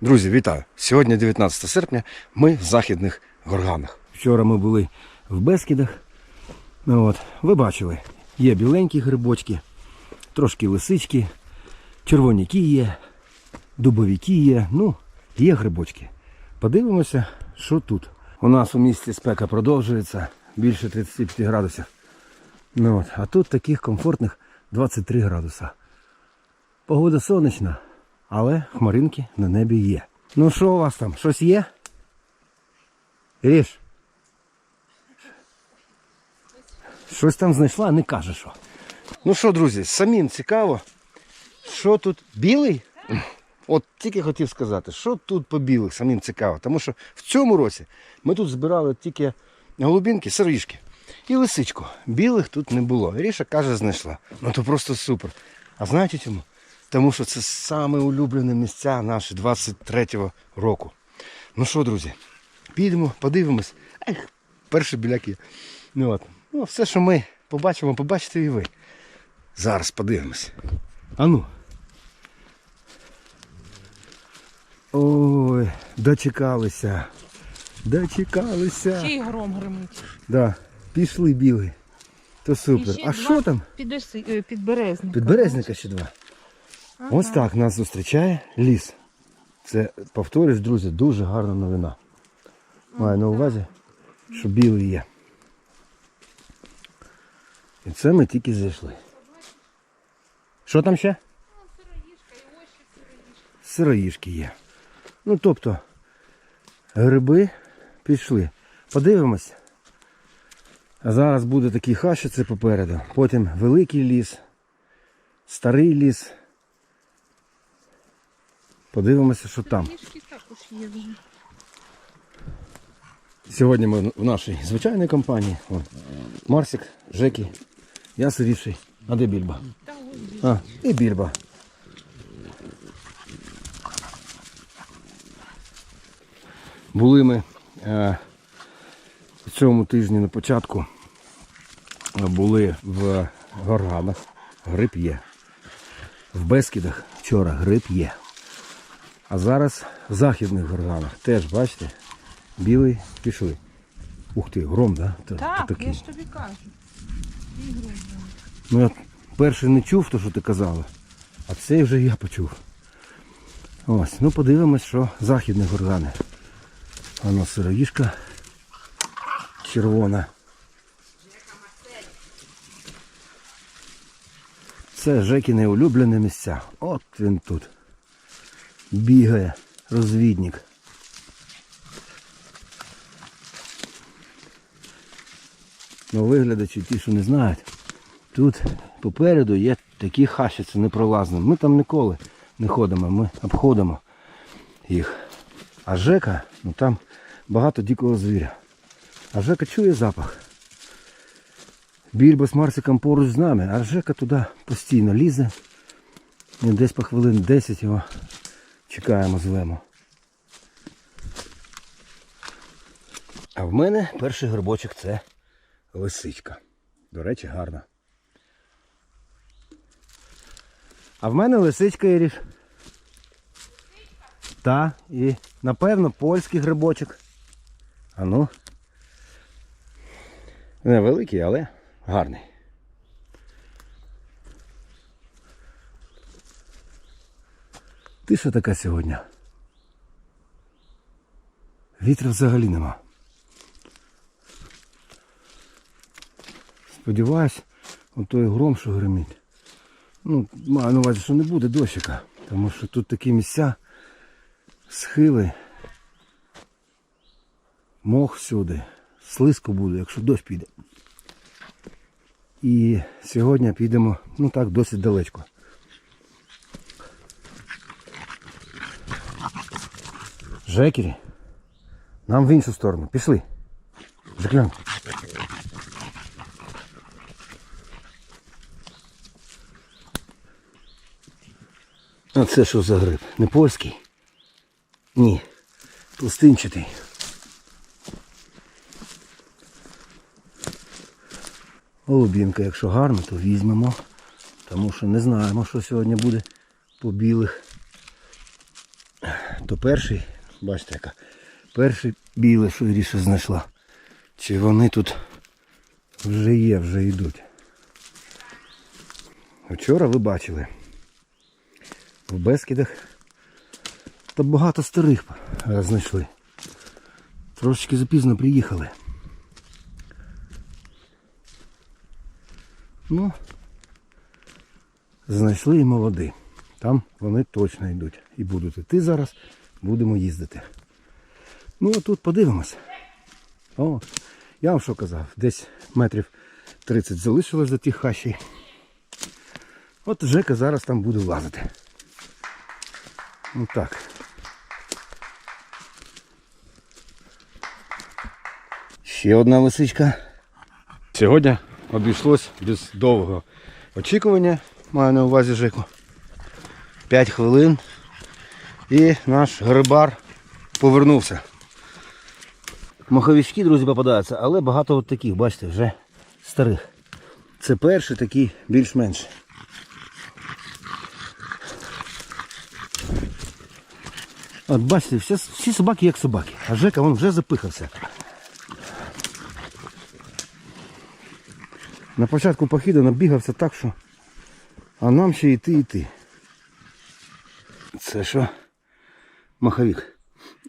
Друзі, вітаю! Сьогодні 19 серпня. Ми в західних горганах. Вчора ми були в Бескідах. Ну, от, ви бачили, є біленькі грибочки, трошки лисички, червоняки є, дубовики є. Ну, є грибочки. Подивимося, що тут. У нас у місті спека продовжується більше 35 градусів. Ну, от, а тут таких комфортних 23 градуса. Погода сонячна, але хмаринки на небі є. Ну що у вас там? Щось є? Ріш? Щось там знайшла, не каже що. Ну що, друзі, самим цікаво, що тут білий? От тільки хотів сказати, що тут по білих, самим цікаво. Тому що в цьому році ми тут збирали тільки голубінки, сиріжки і лисичку. Білих тут не було. Ріша каже, знайшла. Ну то просто супер. А знаєте чому? Тому що це саме улюблені місця наші 23-го року. Ну що, друзі, підемо, подивимось. Ех, перший біляк є. Ну, от. ну, все, що ми побачимо, побачите і ви. Зараз подивимось. А ну. Ой, дочекалися. Дочекалися. Ще й гром гримить. Да, пішли білий. То супер. А що там? Е, підберезника. Підберезника ще два. Ага. Ось так нас зустрічає ліс. Це, повторюсь, друзі, дуже гарна новина. Маю на увазі, що білий є. І це ми тільки зайшли. Що там ще? Сироїшки є. Ну тобто, гриби пішли. Подивимось. Зараз буде такий хащице попереду. Потім великий ліс, старий ліс. Подивимося, що там. Трішки також є вже. Сьогодні ми в нашій звичайній компанії. О, Марсик, Жекі, я сиріший. А де більба? А, і більба. Були ми е, в цьому тижні на початку були в Горганах. Гриб є. В Бескідах вчора гриб є. А зараз в західних горганах теж, бачите, білий пішли. Ух ти, гром, да? Та- Так, такий. я ж тобі кажу. І гром. Ну я перший не чув то, що ти казала, а цей вже я почув. Ось, ну подивимось, що західні горгани. Воно сироїшка червона. Це Жекіне улюблене місця. От він тут. Бігає, розвідник. Ну, виглядачі ті, що не знають. Тут попереду є такі хащиці непролазні. Ми там ніколи не ходимо, ми обходимо їх. А Жека, ну там багато дикого звіря. А Жека чує запах. Більбо з Марсиком поруч з нами, а Жека туди постійно лізе. І десь по хвилин 10 його чекаємо, звемо. А в мене перший грибочок це лисичка. До речі, гарна. А в мене лисичка Іріш. Та, і напевно польський грибочок. А ну. Невеликий, але гарний. Тиша така сьогодні. Вітру взагалі нема. Сподіваюсь, отой гром, що гримить. Ну, маю на увазі, що не буде дощика, тому що тут такі місця, схили, мох всюди, слизько буде, якщо дощ піде. І сьогодні підемо, ну так, досить далечко. Жекері, нам в іншу сторону. Пішли. Жеклянка. А це що за гриб? Не польський? Ні. Пластинчатий. Голубінка, якщо гарно, то візьмемо. Тому що не знаємо, що сьогодні буде по білих. то перший, бачите яка, перший білий, що Іріша знайшла. Чи вони тут вже є, вже йдуть. Вчора ви бачили. В Бескідах та багато старих знайшли. Трошечки запізно приїхали. Ну, знайшли і молоді. Там вони точно йдуть. І будуть іти зараз, будемо їздити. Ну а тут подивимось. О, я вам що казав, десь метрів 30 залишилось за тих хащей. От Жека зараз там буде лазити. Ну так. Ще одна лисичка. Сьогодні обійшлось без довгого очікування. Маю на увазі Жеку. 5 хвилин. І наш грибар повернувся. Маховички, друзі, попадаються, але багато от таких, бачите, вже старих. Це перший такий більш-менш. От бачите, всі, всі собаки як собаки. А Жека він вже запихався. На початку похіду набігався так, що а нам ще йти йти. Це що? Маховик.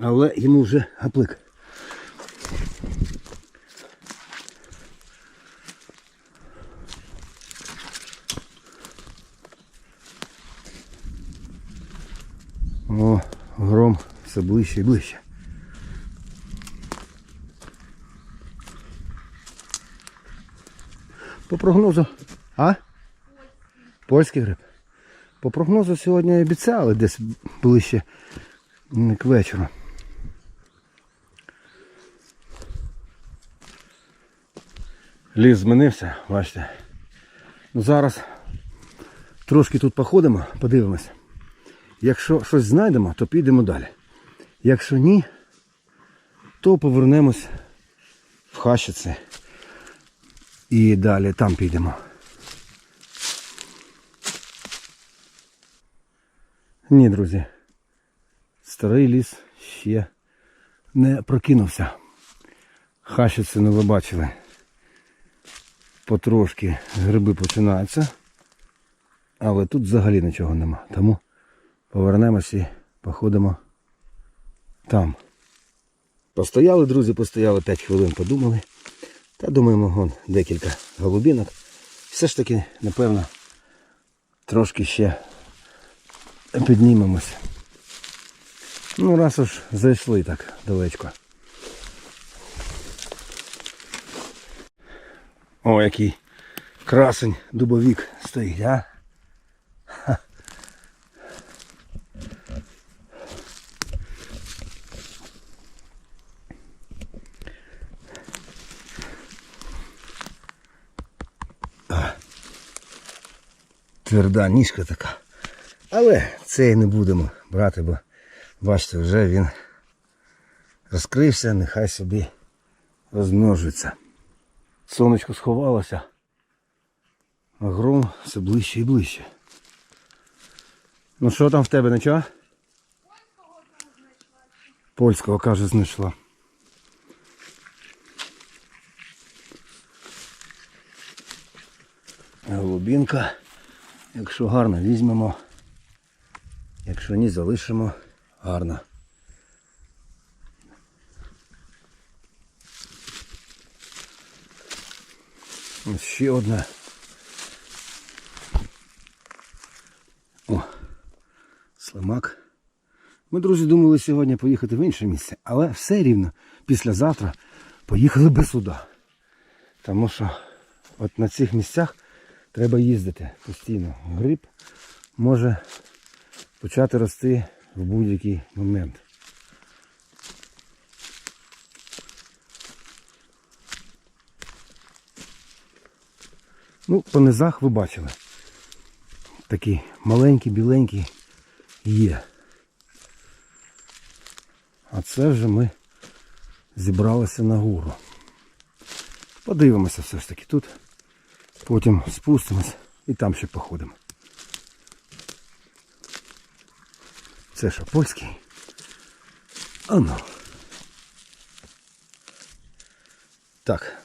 Але йому вже гаплик. О, гром все ближче і ближче. По прогнозу. А? Польський гриб. По прогнозу сьогодні обіцяли десь ближче м, к вечору. Ліс змінився, бачите. Ну, зараз трошки тут походимо, подивимося. Якщо щось знайдемо, то підемо далі. Якщо ні, то повернемось в Хащиці і далі там підемо. Ні, друзі. Старий ліс ще не прокинувся. Хащиці, ну ви бачили. Потрошки гриби починаються. Але тут взагалі нічого нема. Тому повернемось і походимо там. Постояли, друзі, постояли 5 хвилин, подумали. Та думаємо, вон декілька голубінок. Все ж таки, напевно, трошки ще піднімемось. Ну, раз уж зайшли так далечко. О, який красень дубовік стоїть, а? Тверда ніжка така. Але цей не будемо брати, бо бачите, вже він розкрився, нехай собі розмножується. Сонечко сховалося, а гром все ближче і ближче. Ну що там в тебе нічого? Польського, каже, знайшла. Голубінка. Якщо гарно візьмемо. Якщо ні, залишимо гарно. Ось ще одна. О, слимак. Ми, друзі, думали сьогодні поїхати в інше місце, але все рівно післязавтра поїхали без суда. Тому що от на цих місцях треба їздити постійно. Гриб може почати рости в будь-який момент. Ну, по низах ви бачили. Такі маленькі, біленькі є. А це вже ми зібралися на гору. Подивимося все ж таки тут. Потім спустимось і там ще походимо. Це що, польський? Ано. Так.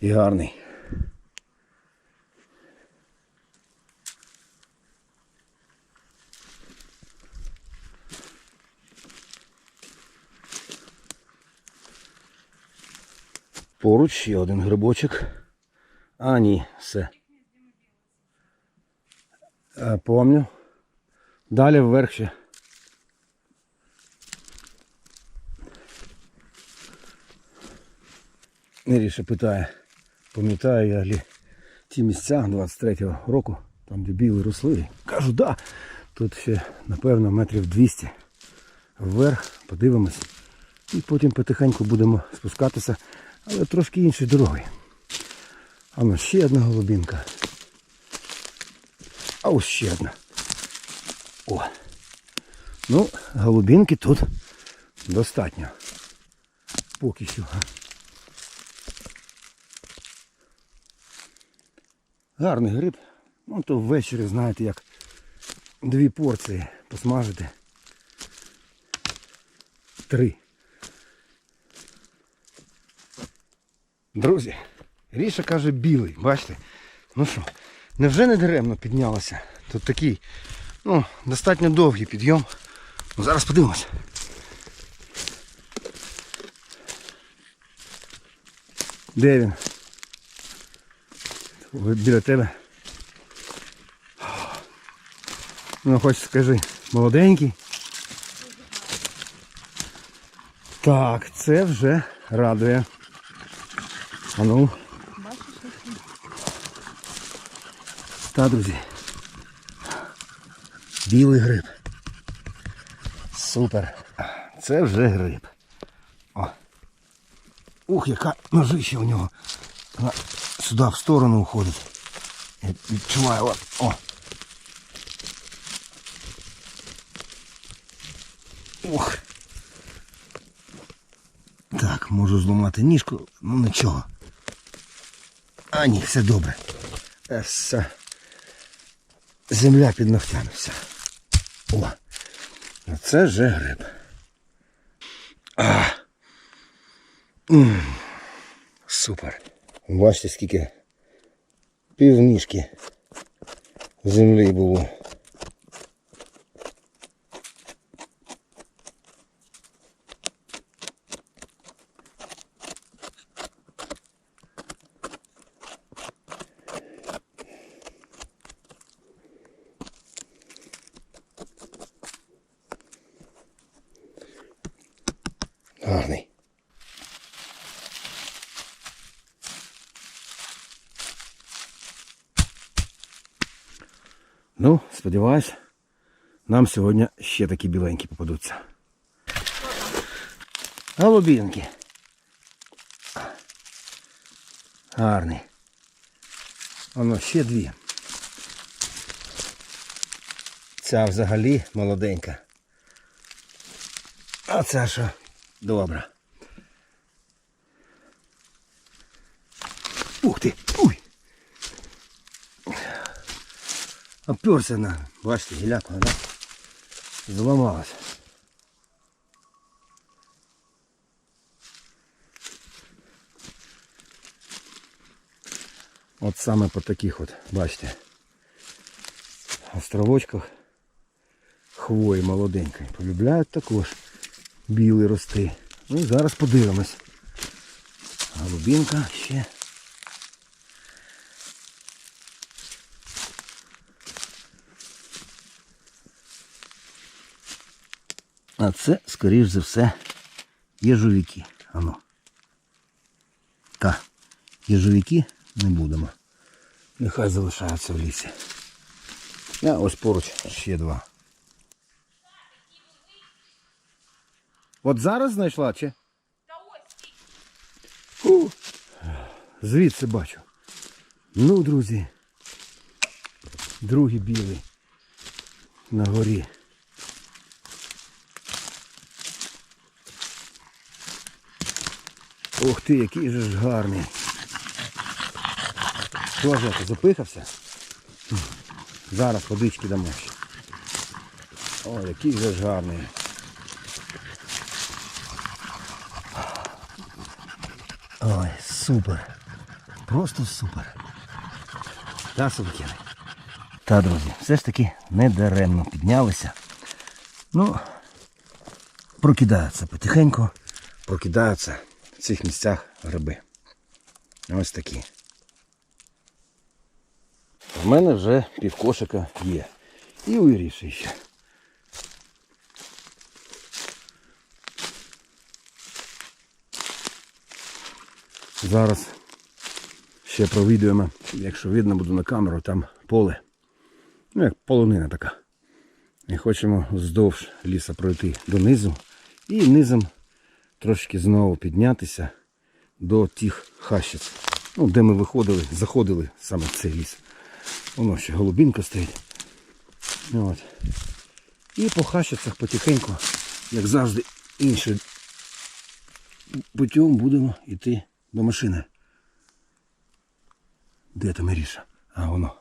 І гарний. Поруч ще один грибочок. А, ні, все. Е, Помню. Далі вверх ще. Неріше питає, пам'ятаю я лі ті місця 23-го року, там де білі росли. Кажу, да. Тут ще, напевно, метрів 200 вверх, подивимось. І потім потихеньку будемо спускатися, але трошки іншою дорогою. А ну ще одна голубінка. А ось ще одна. О. Ну, голубінки тут достатньо. Поки що. Гарний гриб. Ну то ввечері, знаєте, як дві порції посмажити. Три. Друзі, Ріша каже білий, бачите? Ну що, невже не даремно піднялася? Тут такий, ну, достатньо довгий підйом. Ну, зараз подивимось. Де він? Біля тебе. Ну, хоч скажи, молоденький. Так, це вже радує. А ну, та, друзі. Білий гриб. Супер. Це вже гриб. О. Ух, яка ножища у нього. Вона сюди в сторону уходить. Я відчуваю. О. О. Ух. Так, можу зламати ніжку, ну нічого. А ні, все добре. Е, Все. Земля під ногтями вся. О. Це вже гриб. А. Супер. Бачите, скільки півніжки землі було. Гарний. Ну, сподіваюсь, нам сьогодні ще такі біленькі попадуться. Голубінки. Гарний. Воно ще дві. Ця взагалі молоденька. А це що? Добре. Ух ти! Уй! Оперся на, бачите, гіляка, да? Зламалась. От саме по таких от, бачите, островочках хвої молоденької. Полюбляють також білий рости. Ну і зараз подивимось. Голубінка ще. А це, скоріш за все, єжовики. Ано. Та, єжовики не будемо. Нехай залишаються в лісі. А ось поруч ще два. От зараз знайшла чи? Фу. Звідси бачу. Ну, друзі. Другий білий. На горі. Ух ти, який же ж гарний. Що ж запихався? Зараз водички дамо ще. О, який же ж гарний. Ой, супер. Просто супер. Та собаки. Та, друзі, все ж таки не даремно піднялися. Ну, прокидаються потихеньку, прокидаються цих місцях гриби. Ось такі. В мене вже півкошика є. І у Іріші ще. Зараз ще провідуємо, якщо видно буду на камеру, там поле. Ну, як полонина така. І хочемо вздовж ліса пройти донизу і низом трошки знову піднятися до тих хащиць. Ну, де ми виходили, заходили саме в цей ліс. Воно ще голубінка стоїть. От. І по хащицях потихеньку, як завжди, іншим путем будемо йти до машини. Де там Іріша? А воно.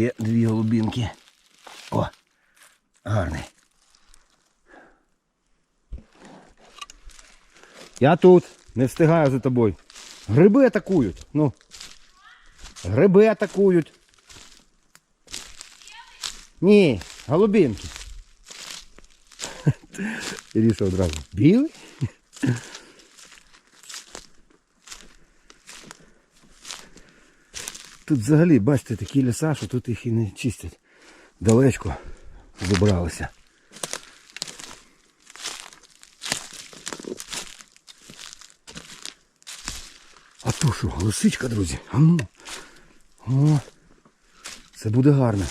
Ще дві голубінки. О, гарний. Я тут, не встигаю за тобою. Гриби атакують. Ну. Гриби атакують. Ні, голубінки. Іріша одразу. Білий? Тут взагалі, бачите, такі ліса, що тут їх і не чистять. Далечко забралися. А то що, лисичка, друзі? А ну. О, це буде гарно.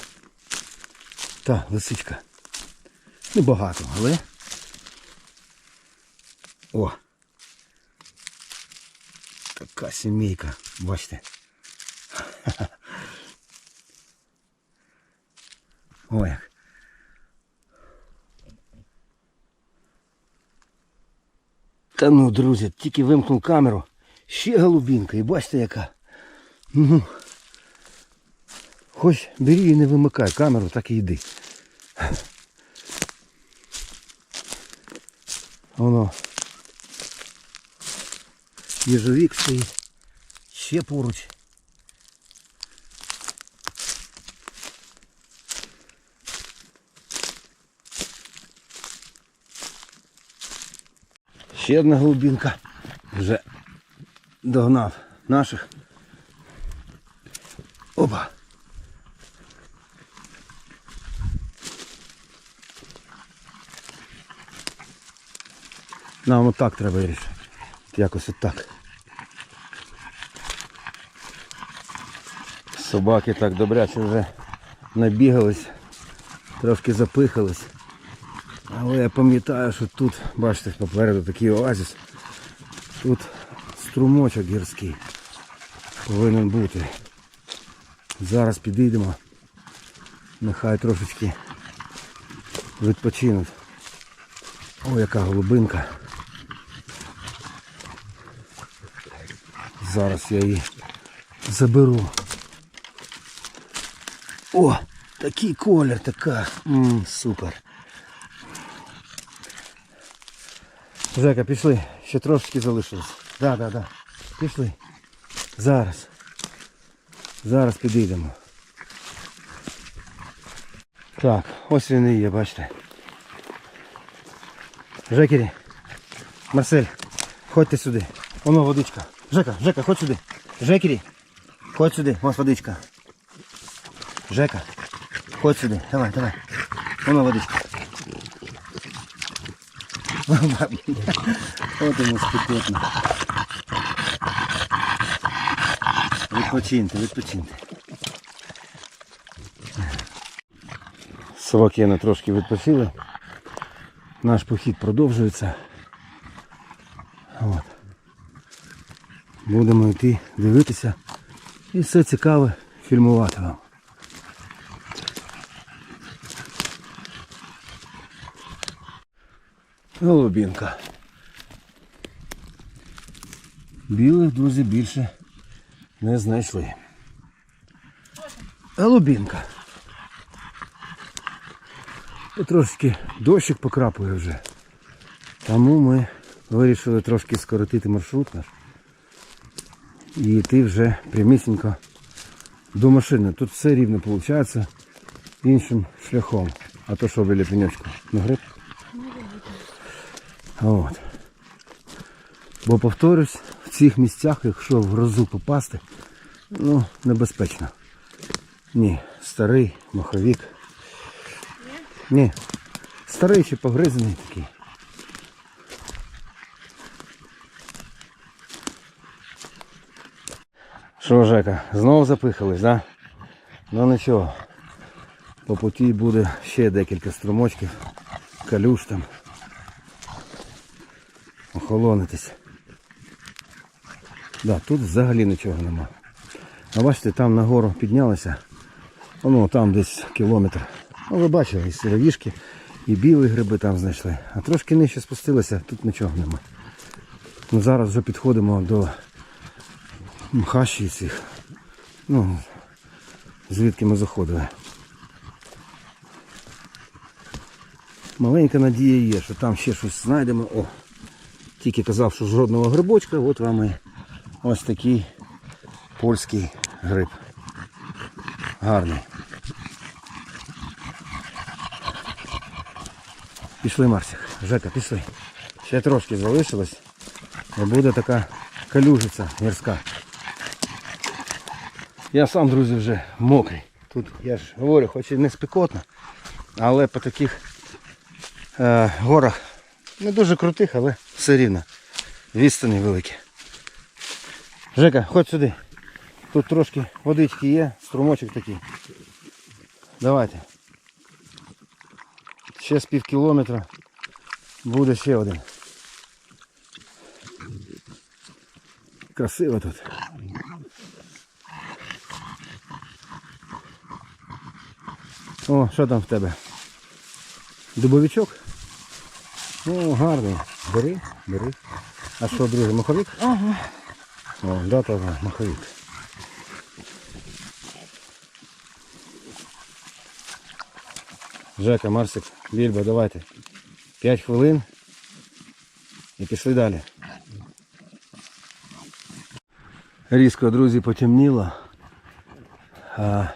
Та, лисичка. Небагато, але. О! Така сімейка, бачите. О, як. Та ну, друзі, тільки вимкнув камеру. Ще голубінка, і бачите яка. Ну, хоч бери і не вимикай камеру, так і йди. Воно. Їжовік стоїть. Ще поруч. Ще одна глибинка. Вже догнав наших. Опа. Нам отак треба вирішити. Якось отак. Собаки так добряче вже набігались, трошки запихались. Але я пам'ятаю, що тут, бачите, попереду такий оазіс. Тут струмочок гірський повинен бути. Зараз підійдемо. Нехай трошечки відпочинуть. О, яка голубинка. Зараз я її заберу. О, такий колір, така. М, супер. Жека, пішли. Ще трошечки залишилось. Да, да, да. Пішли. Зараз. Зараз підійдемо. Так, ось він і є, бачите. Жекері. Марсель, ходьте сюди. Воно водичка. Жека, Жека, ходь сюди. Жекері. Ходь сюди, ось водичка. Жека, ходь сюди. Давай, давай. Воно водичка. От йому спекотно. Відпочиньте, відпочиньте. Собакени трошки відпочили. Наш похід продовжується. От. Будемо йти дивитися і все цікаве фільмувати вам. Голубінка. Білих, друзі, більше не знайшли. Голубінка. І трошки дощик покрапує вже. Тому ми вирішили трошки скоротити маршрут наш. І йти вже прямісінько до машини. Тут все рівно виходить іншим шляхом. А то що біля пеньочку? Не гриб? От. Бо повторюсь, в цих місцях, якщо в грозу попасти, ну, небезпечно. Ні, старий маховік. Ні. Старий чи погризаний такий. Що, Жека, знову запихались, да? Ну нічого. По путі буде ще декілька струмочків, калюш там. Охолонитись. Да, тут взагалі нічого нема. А бачите, там нагору піднялися. Воно там десь кілометр. Ну ви бачили, і сировішки, і білі гриби там знайшли. А трошки нижче спустилися, тут нічого нема. Ну, зараз вже підходимо до хащі цих. Ну, звідки ми заходили. Маленька надія є, що там ще щось знайдемо. О, тільки казав, що жодного грибочка, от вам і ось такий польський гриб. Гарний. Пішли, Марсик. Жека, пішли. Ще трошки залишилось. Буде така калюжиця гірська. Я сам, друзі, вже мокрий. Тут я ж говорю, хоч і не спекотно, але по таких е, горах не дуже крутих, але все рівно. Відстані великі. Жека, ходь сюди. Тут трошки водички є, струмочок такий. Давайте. Ще з пів кілометра буде ще один. Красиво тут. О, що там в тебе? Дубовичок? О, гарний. Бери, бери. А що, друже, маховик? Ага. О, да, то маховик. Жека, Марсик, Більбо, давайте. 5 хвилин і пішли далі. Різко, друзі, потемніло. А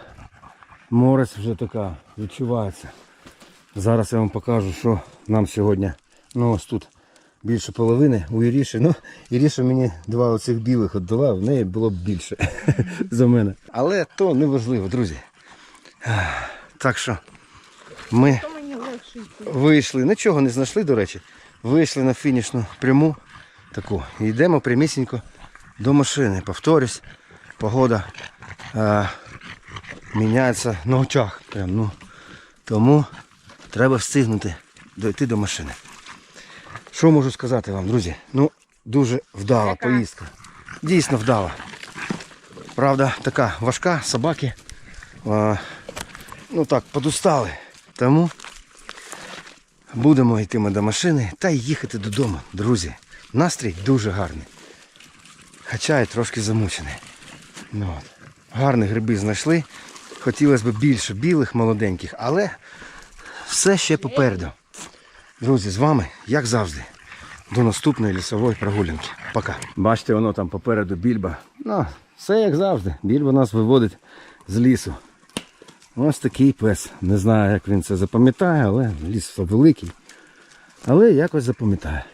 морець вже така відчувається. Зараз я вам покажу, що нам сьогодні. Ну ось тут більше половини у Іріші. Ну, Іріша мені два оцих білих віддала, в неї було б більше за мене. Але то не важливо, друзі. Так що ми вийшли, нічого не знайшли, до речі. Вийшли на фінішну пряму таку. І йдемо прямісінько до машини. Повторюсь, погода е, міняється на очах. Прям, ну. Тому треба встигнути дойти до машини. Що можу сказати вам, друзі? Ну, дуже вдала Яка? поїздка. Дійсно вдала. Правда, така важка, собаки. е, ну так, подустали. Тому будемо йти ми до машини та й їхати додому, друзі. Настрій дуже гарний. Хоча і трошки замучений. Ну, от. Гарні гриби знайшли. Хотілося б більше білих, молоденьких, але все ще попереду. Друзі, з вами, як завжди, до наступної лісової прогулянки. Пока. Бачите, воно там попереду більба. Ну, все як завжди. Більба нас виводить з лісу. Ось такий пес. Не знаю, як він це запам'ятає, але ліс великий. Але якось запам'ятає.